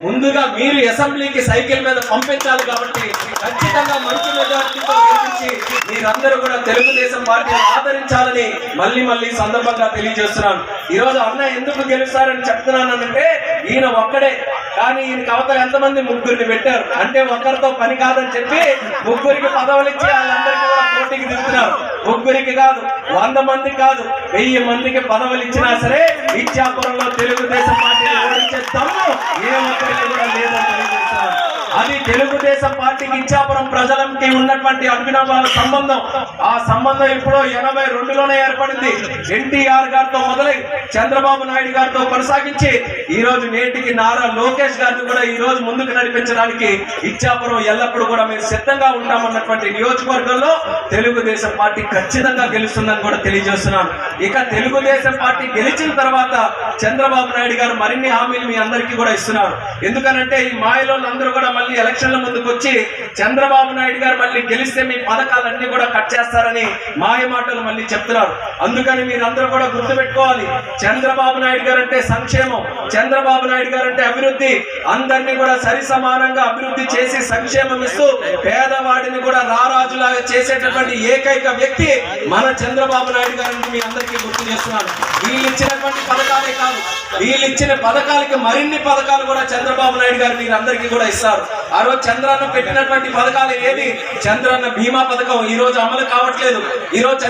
ముందుగా మీరు అసెంబ్లీకి సైకిల్ మీద పంపించాలి కాబట్టి ఖచ్చితంగా మంచి మెజార్టీతో గెలిపించి మీరందరూ కూడా తెలుగుదేశం పార్టీని ఆదరించాలని మళ్ళీ మళ్ళీ సందర్భంగా తెలియజేస్తున్నాను. ఈరోజు అన్న ఎందుకు గెలుస్తారని చెప్తున్నానంటే ఈయన ఒక్కడే. కానీ ఈయనకి అవతల ఎంతమంది ముగ్గురిని పెట్టారు? అంటే ఒక్కరితో పని కాదని చెప్పి ముగ్గురికి పదవులు ఇచ్చి వాళ్ళందరికీ కూడా పోటీకి దిగుతున్నారు ముగ్గురికి కాదు వంద మంది కాదు వెయ్యి మందికి పదవులు ఇచ్చినా సరే ఇచ్చాపురంలో తెలుగుదేశం పార్టీ దమ్ము ఏ ఒక్కరికి కూడా లేదని తెలియజేస్తున్నాను అది తెలుగుదేశం పార్టీకి ఇచ్చాపురం ప్రజలకి ఉన్నటువంటి అభినవాల సంబంధం. ఆ సంబంధం ఇప్పుడు ఎనభై రెండులోనే ఏర్పడింది. ఎన్టీఆర్ గారితో మొదలై చంద్రబాబు నాయుడు గారితో కొనసాగించి ఈ రోజు నేటికి నారా లోకేష్ గారిని కూడా ఈ రోజు ముందుకు నడిపించడానికి ఇచ్చాపురం ఎల్లప్పుడూ కూడా మేము సిద్ధంగా ఉంటామన్నటువంటి నియోజకవర్గంలో తెలుగుదేశం పార్టీ ఖచ్చితంగా గెలుస్తుందని కూడా తెలియజేస్తున్నాను. ఇక తెలుగుదేశం పార్టీ గెలిచిన తర్వాత చంద్రబాబు నాయుడు గారు మరిన్ని హామీలు మీ అందరికీ కూడా ఇస్తున్నారు ఎందుకనంటే ఈ మాయలో అందరూ కూడా మళ్ళీ ఎలక్షన్ల ముందు వచ్చి చంద్రబాబు నాయుడు గారు మళ్ళీ గెలిస్తే మీ పథకాలన్నీ కూడా కట్ చేస్తారని మాయ మాటలు మళ్ళీ చెప్తున్నారు. అందుకని మీరందరూ కూడా గుర్తుపెట్టుకోవాలి. చంద్రబాబు నాయుడు గారు అంటే సంక్షేమం. చంద్రబాబు నాయుడు గారు అంటే అభివృద్ధి. అందరినీ కూడా సరి సమానంగా అభివృద్ధి చేసి సంక్షేమం ఇస్తూ పేదవాడిని కూడా రారాజులాగా చేసేటటువంటి ఏకైక వ్యక్తి మన చంద్రబాబు నాయుడు గారిని మీ అందరికీ గుర్తు చేస్తున్నాను. వీళ్ళు ఇచ్చినటువంటి పథకాలే కాదు. వీళ్ళు ఇచ్చిన పథకాలకి మరిన్ని పథకాలు కూడా చంద్రబాబు నాయుడు గారు మీరు అందరికీ కూడా ఇస్తారు. ఆ రోజు చంద్రన్న పెట్టినటువంటి పథకాలు ఏది చంద్రన్న బీమా పథకం ఈ రోజు అమలు కావట్లేదు. ఈ రోజు